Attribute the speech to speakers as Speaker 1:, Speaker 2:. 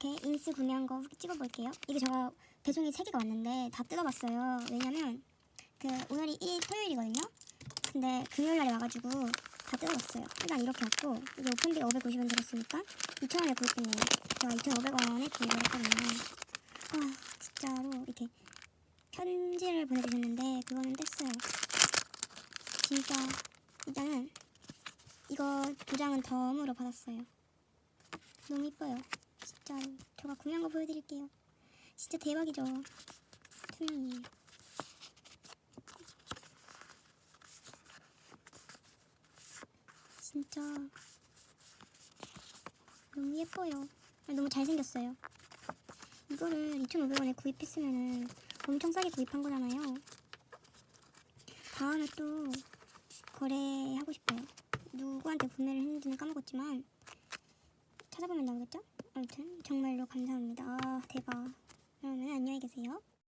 Speaker 1: 이렇게 인스 구매한 거 찍어볼게요. 이게 제가 배송이 3개가 왔는데 다 뜯어봤어요. 왜냐면 그 오늘이 1 토요일이거든요. 근데 금요일 날에 와가지고 다 뜯어봤어요. 일단 이렇게 왔고 이게 오픈비가 550원 들었으니까 2,000원에 구입했네요. 제가 2,500원에 구입을 했거든요. 아 진짜로 이렇게 편지를 보내주셨는데 그거는 뗐어요. 진짜 일단은 이거 두 장은 덤으로 받았어요. 너무 이뻐요. 진짜로 제가 구매한 거 보여드릴게요. 진짜 대박이죠. 투명이에요. 진짜 너무 예뻐요. 너무 잘생겼어요. 이거를 2,500원에 구입했으면은 엄청 싸게 구입한 거잖아요. 다음에 또 거래하고 싶어요. 누구한테 구매를 했는지는 까먹었지만? 아무튼 정말로 감사합니다. 아 대박. 그러면 안녕히 계세요.